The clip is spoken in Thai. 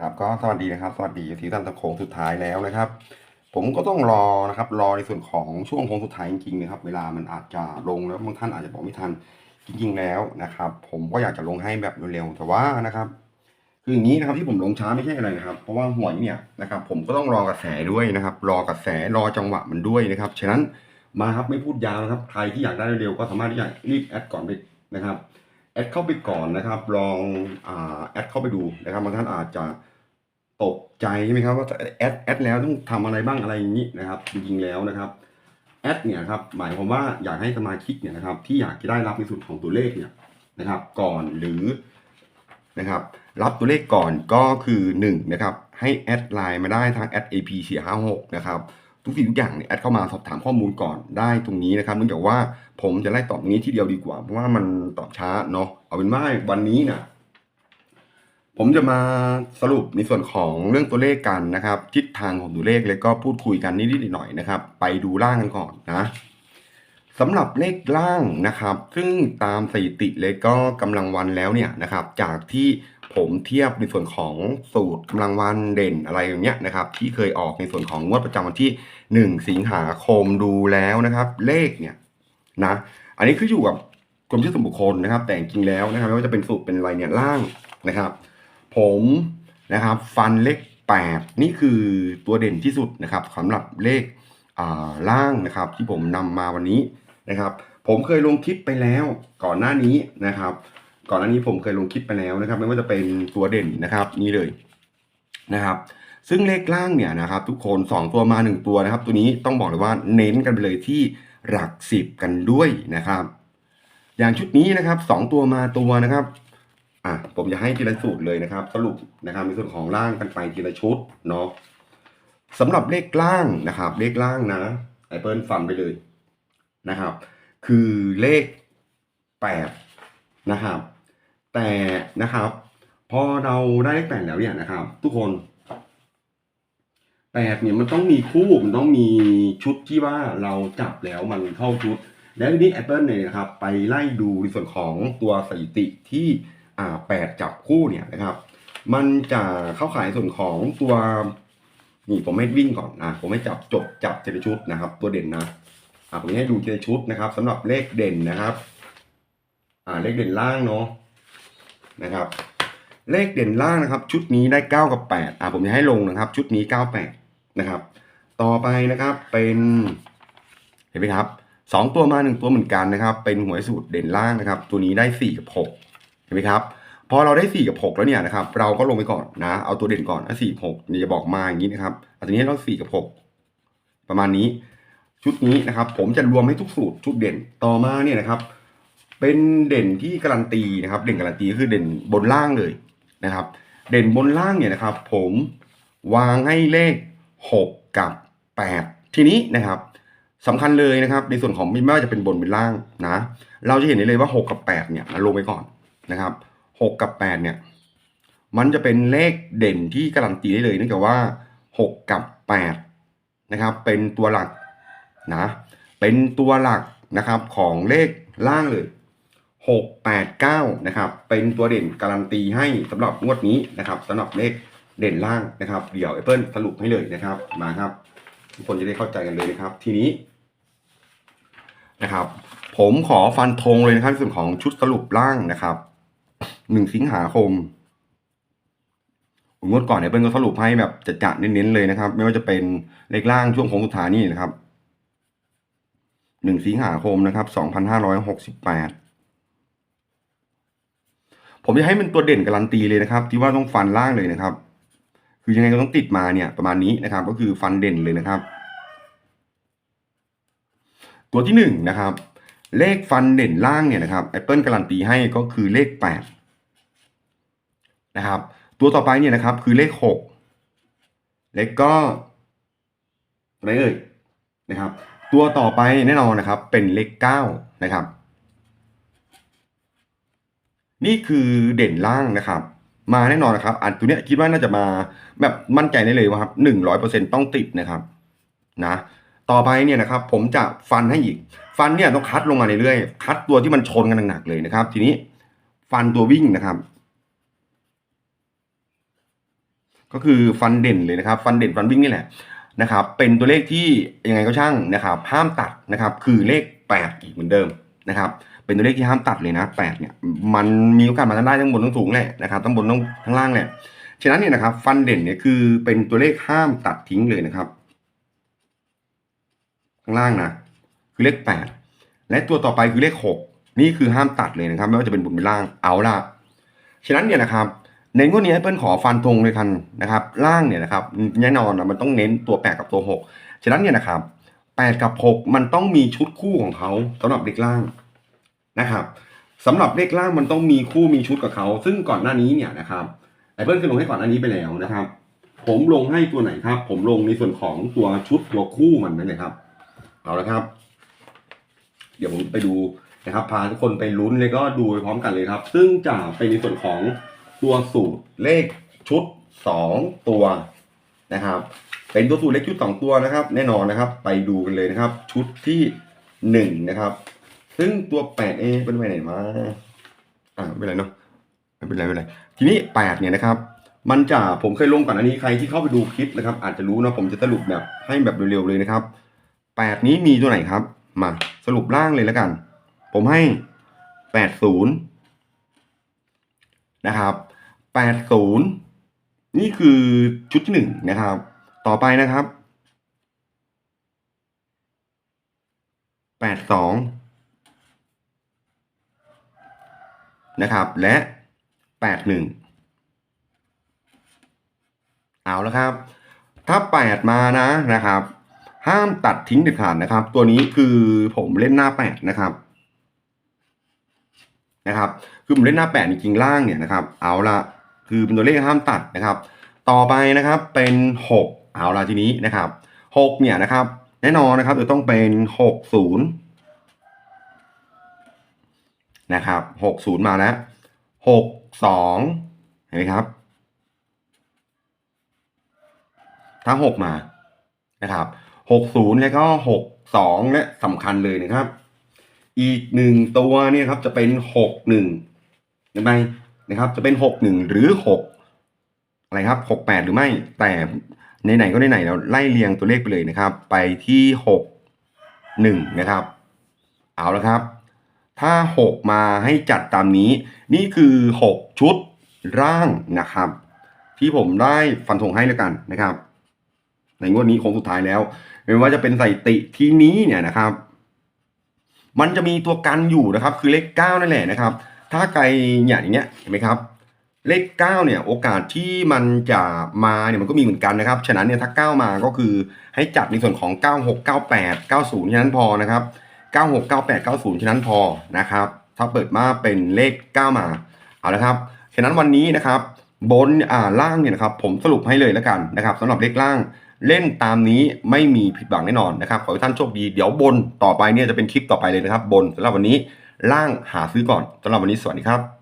ครับก็สวัสดีนะครับ สวัสดีที่ท่นตะโคงสุดท้ายแล้วนะครับ ผมก็ต้องรอนะครับ รอในส่วนของช่วงโค้งสุดท้ายจริงๆนะครับ เวลามันอาจจะลงแล้วบางท่านอาจจะบอกไม่ทันจริง ๆ แล้วนะครับ ผมก็อยากจะลงให้แบบเร็วๆแต่ว่านะครับ คืออย่างนี้นะครับที่ผมลงช้าไม่ใช่อะไรนะครับ เพราะว่าหวยเนี่ยนะครับ ผมก็ต้องรอกระแสด้วยนะครับ รอกระแสรอจังหวะมันด้วยนะครับฉะนั้นมาครับไม่พูดยาวนะครับใครที่อยากได้เร็วๆก็สามารถที่จะรีบแอดก่อนไปนะครับแอดเข้าไปก่อนนะครับ ลองอแอดเข้าไปดูนะครับบางท่านอาจจะ ตกใจใช่ไหมครับว่าแอดแอดแล้วต้องทำอะไรบ้างอะไรอย่างนี้นะครับจริงๆแล้วนะครับแอดเนี่ยครับหมายความว่าอยากให้สมาชิกเนี่ยนะครับที่อยากจะได้รับในส่วนของตัวเลขเนี่ยนะครับก่อนหรือนะครับรับตัวเลขก่อนก็คือ1นะครับให้แอดไลน์มาได้ทางแอด AP 4 5 6นะครับทุกสิ่งทุกอย่างเนี่ยแอดเข้ามาสอบถามข้อมูลก่อนได้ตรงนี้นะครับเนื่องจากว่าผมจะไล่ตอบตรงนี้ทีเดียวดีกว่า เพราะว่ามันตอบช้าเนาะเอาเป็นว่าวันนี้นี่ย ผมจะมาสรุปในส่วนของเรื่องตัวเลขกันนะครับ ทิศทางของตัวเลขแล้วก็พูดคุยกันนิดๆหน่อยๆนะครับ ไปดูล่างกันก่อนนะสำหรับเลขล่างนะครับ ซึ่งตามสถิติเลยก็กำลังวันแล้วเนี่ยนะครับ จากที่ผมเทียบในส่วนของสูตรกำลังวันเด่นอะไรอย่างเงี้ยนะครับ ที่เคยออกในส่วนของงวดประจำวันที่ 1 สิงหาคมดูแล้วนะครับ เลขเนี่ยนะอันนี้คืออยู่กับความเชื่อส่วนบุคคลนะครับ แต่จริงแล้วนะครับไม่ว่าจะเป็นสูตรเป็นอะไรเนี่ยล่างนะครับ ผมนะครับฟันเลข 8 นี่คือตัวเด่นที่สุดนะครับสำหรับเลขอ่าล่างนะครับ ที่ผมนำมาวันนี้นะครับ ผมเคยลงคลิปไปแล้วก่อนหน้านี้นะครับ ก่อนหน้านี้ผมเคยลงคลิปไปแล้วนะครับ ไม่ว่าจะเป็นตัวเด่นนะครับนี่เลยนะครับ ซึ่งเลขล่างเนี่ยนะครับทุกคน 2 ตัวมา 1 ตัวนะครับ ตัวนี้ต้องบอกเลยว่าเน้นกันไปเลยที่หลักสิบกันด้วยนะครับ อย่างชุดนี้นะครับ 2 ตัวมาตัวนะครับ อะผมจะให้ทีละสูตรเลยนะครับ สรุปนะครับในส่วนของล่างกันไปทีละชุดเนาะสำหรับเลขล่างนะครับ เลขล่างนะไอเปิลฟันไปเลยนะครับ คือเลขแปดนะครับ แต่นะครับพอเราได้เลขแปดแล้วเนี่ยนะครับ ทุกคนแปดเนี่ยมันต้องมีคู่มันต้องมีชุดที่ว่าเราจับแล้วมันเข้าชุด แล้วทีนี้ Apple เนี่ยนะครับ ไปไล่ดูในส่วนของตัวสถิติที่ แปดจับคู่เนี่ยนะครับ มันจะเข้าขายส่วนของตัวนี่ผมให้วิ่งก่อนนะผมให้จับจบจับเจละชุดนะครับ ตัวเด่นนะอ่าผมให้ดูเจละชุดนะครับสำหรับเลขเด่นนะครับ อ่าเลขเด่นล่างเนาะนะครับ เลขเด่นล่างนะครับ ชุดนี้ได้เก้ากับแปดอ่าผมจะให้ลงนะครับ ชุดนี้เก้าแปดนะครับ ต่อไปนะครับเป็นเห็นไหมครับสองตัวมาหนึ่งตัวเหมือนกันนะครับ เป็นหวยสูตรเด่นล่างนะครับ ตัวนี้ได้สี่กับหก ห็นไหมครับพอเราได้สี่กับหกแล้วเนี่ยนะครับเราก็ลงไปก่อนนะ เอาตัวเด่นก่อนสี่หกนี่จะบอกมาอย่างนี้นะครับอันนี้เราสี่กับหกประมาณนี้ ชุดนี้นะครับ ผมจะรวมให้ทุกสูตรชุดเด่นต่อมาเนี่ยนะครับ เป็นเด่นที่การันตีนะครับ เด่นการันตีก็คือเด่นบนล่างเลยนะครับ เด่นบนล่างเนี่ยนะครับ ผมวางให้เลขหกกับแปดทีนี้นะครับสำคัญเลยนะครับ ในส่วนของไม่ว่าจะเป็นบนเป็นล่างนะ เราจะเห็นได้เลยว่าหกกับแปดเนี่ยลงไปก่อน นะครับหกกับแปดเนี่ยมันจะเป็นเลขเด่นที่การันตีได้เลยเนื่องจากว่าหกกับแปดนะครับเป็นตัวหลักนะเป็นตัวหลักนะครับของเลขล่างเลยหกแปดเก้านะครับเป็นตัวเด่นการันตีให้สำหรับงวดนี้นะครับสำหรับเลขเด่นล่างนะครับเดี๋ยว Apple สรุปให้เลยนะครับมาครับทุกคนจะได้เข้าใจกันเลยนะครับ ทีนี้นะครับผมขอฟันธงเลยนะครับส่วนของชุดสรุปล่างนะครับ หนึ่งสิงหาคมงวดก่อนเนี่ยเปิ้ลก็สรุปให้แบบจัดจเน้นๆเลยนะครับ ไม่ว่าจะเป็นเลขล่างช่วงโค้งสุดท้ายนี่นะครับหนึ่งสิงหาคมนะครับสองพันห้าร้อยหกสิบแปดผมจะให้มันตัวเด่นการันตีเลยนะครับ ที่ว่าต้องฟันล่างเลยนะครับ คือยังไงก็ต้องติดมาเนี่ย ประมาณนี้นะครับ ก็คือฟันเด่นเลยนะครับ ตัวที่หนึ่งนะครับ เลขฟันเด่นล่างเนี่ยนะครับ Apple การันตีให้ก็คือเลขแปด นะครับ ตัวต่อไปเนี่ยนะครับคือเลขหกเลขก็อะไรเอ่ยนะครับ ตัวต่อไปแน่นอนนะครับ เป็นเลขเก้านะครับ นี่คือเด่นล่างนะครับ มาแน่นอนนะครับ อันตัวเนี้ยคิดว่าน่าจะมาแบบมั่นใจได้เลยว่าครับหนึ่งร้อยเปอร์เซ็นต้องติดนะครับนะต่อไปเนี่ยนะครับผมจะฟันให้อีก ฟันเนี่ยต้องคัดลงมาเรื่อยๆคัดตัวที่มันชนกันหนักๆเลยนะครับ ทีนี้ฟันตัววิ่งนะครับ ก็คือฟันเด่นเลยนะครับ ฟันเด่นฟันวิ่งนี่แหละนะครับ เป็นตัวเลขที่ยังไงก็ช่างนะครับ ห้ามตัดนะครับ คือเลข 8 อีกเหมือนเดิมนะครับ เป็นตัวเลขที่ห้ามตัดเลยนะ8เนี่ย มันมีโอกาสมาทั้งได้ทั้งบนทั้งสูงแหละนะครับทั้งบนทั้งทั้งล่างแหละ ฉะนั้นเนี่ยนะครับ ฟันเด่นเนี่ยคือเป็นตัวเลขห้ามตัดทิ้งเลยนะครับ ข้างล่างนะคือเลข 8 และตัวต่อไปคือเลข 6 นี่คือห้ามตัดเลยนะครับ ไม่ว่าจะเป็นบนเป็นล่างเอาล่ะ ฉะนั้นเนี่ยนะครับ ในงวดนี้เปิ้ลขอฟันธงเลยคันนะครับ ล่างเนี่ยนะครับแน่นอนนะมันต้องเน้นตัว 8 กับตัว 6 ฉะนั้นเนี่ยนะครับ 8 กับ 6 มันต้องมีชุดคู่ของเขาสำหรับเลขล่างนะครับสำหรับเลขล่างมันต้องมีคู่มีชุดกับเขา ซึ่งก่อนหน้านี้เนี่ยนะครับไอเปิ้ลเคยลงให้ก่อนหน้านี้ไปแล้วนะครับ ผมลงให้ตัวไหนครับ ผมลงในส่วนของตัวชุดตัวคู่มันนั่นเลยครับ เอาละครับ เดี๋ยวผมไปดูนะครับ พาทุกคนไปลุ้นเลยก็ดูไปพร้อมกันเลยครับ ซึ่งจะเป็นในส่วนของ ตัวสูตรเลขชุดสองตัวนะครับ เป็นตัวสูตรเลขชุดสองตัวนะครับ แน่นอนนะครับ ไปดูกันเลยนะครับ ชุดที่หนึ่งนะครับ ซึ่งตัวแปดเอเป็นไปไหนมาอ่าไม่เป็นไรเนาะไม่เป็นไรไม่เป็นไรทีนี้แปดเนี่ยนะครับ มันจะผมเคยลงก่อนอันนี้ใครที่เข้าไปดูคลิปนะครับ อาจจะรู้นะผมจะสรุปแบบให้แบบเร็วๆเลยนะครับแปดนี้มีตัวไหนครับ มาสรุปล่างเลยแล้วกัน ผมให้แปดศูนย์นะครับ แปดศูนย์นี่คือชุดที่หนึ่งนะครับ ต่อไปนะครับแปดสองนะครับ และแปดหนึ่งเอาแล้วครับ ถ้าแปดมานะนะครับ ห้ามตัดทิ้งเด็ดขาดนะครับ ตัวนี้คือผมเล่นหน้าแปดนะครับนะครับ คือผมเล่นหน้าแปดจริงๆล่างเนี่ยนะครับ เอาละ คือเป็นตัวเลขห้ามตัดนะครับ ต่อไปนะครับเป็นหกเอาละทีนี้นะครับหกเนี่ยนะครับ แน่นอนนะครับจะต้องเป็นหกศูนย์นะครับหกศูนย์มาแล้วหกสองเห็นไหมครับ ทั้งหกมานะครับหกศูนย์แล้วก็หกสองและสำคัญเลยนะครับ อีกหนึ่งตัวเนี่ยครับจะเป็นหกหนึ่งเห็นไหม นะครับ จะเป็นหกหนึ่งหรือหกอะไรครับหกแปดหรือไม่ แต่ในไหนๆก็ในไหนๆเราไล่เรียงตัวเลขไปเลยนะครับ ไปที่หกหนึ่งนะครับ เอาละครับ ถ้าหกมาให้จัดตามนี้ นี่คือหกชุดร่างนะครับ ที่ผมได้ฟันธงให้แล้วกันนะครับ ในงวดนี้โค้งสุดท้ายแล้ว ไม่ว่าจะเป็นสถิติที่นี้เนี่ยนะครับมันจะมีตัวกันอยู่นะครับ คือเลขเก้านั่นแหละนะครับ ถ้าไกลอย่างเงี้ยเห็นไหมครับ เลขเก้าเนี่ยโอกาสที่มันจะมาเนี่ยมันก็มีเหมือนกันนะครับ ฉะนั้นเนี่ยถ้าเก้ามาก็คือให้จัดในส่วนของเก้าหกเก้าแปดเก้าศูนย์ฉะนั้นพอนะครับเก้าหกเก้าแปดเก้าศูนย์ฉะนั้นพอนะครับ ถ้าเปิดมาเป็นเลขเก้ามา เอาละครับ ฉะนั้นวันนี้นะครับบนอ่าล่างเนี่ยนะครับผมสรุปให้เลยแล้วกันนะครับสำหรับเลขล่างเล่นตามนี้ไม่มีผิดหวังแน่นอนนะครับขอให้ท่านโชคดีเดี๋ยวบนต่อไปเนี่ยจะเป็นคลิปต่อไปเลยนะครับ บนสำหรับวันนี้ ล่างหาซื้อก่อนสำหรับวันนี้สวัสดีครับ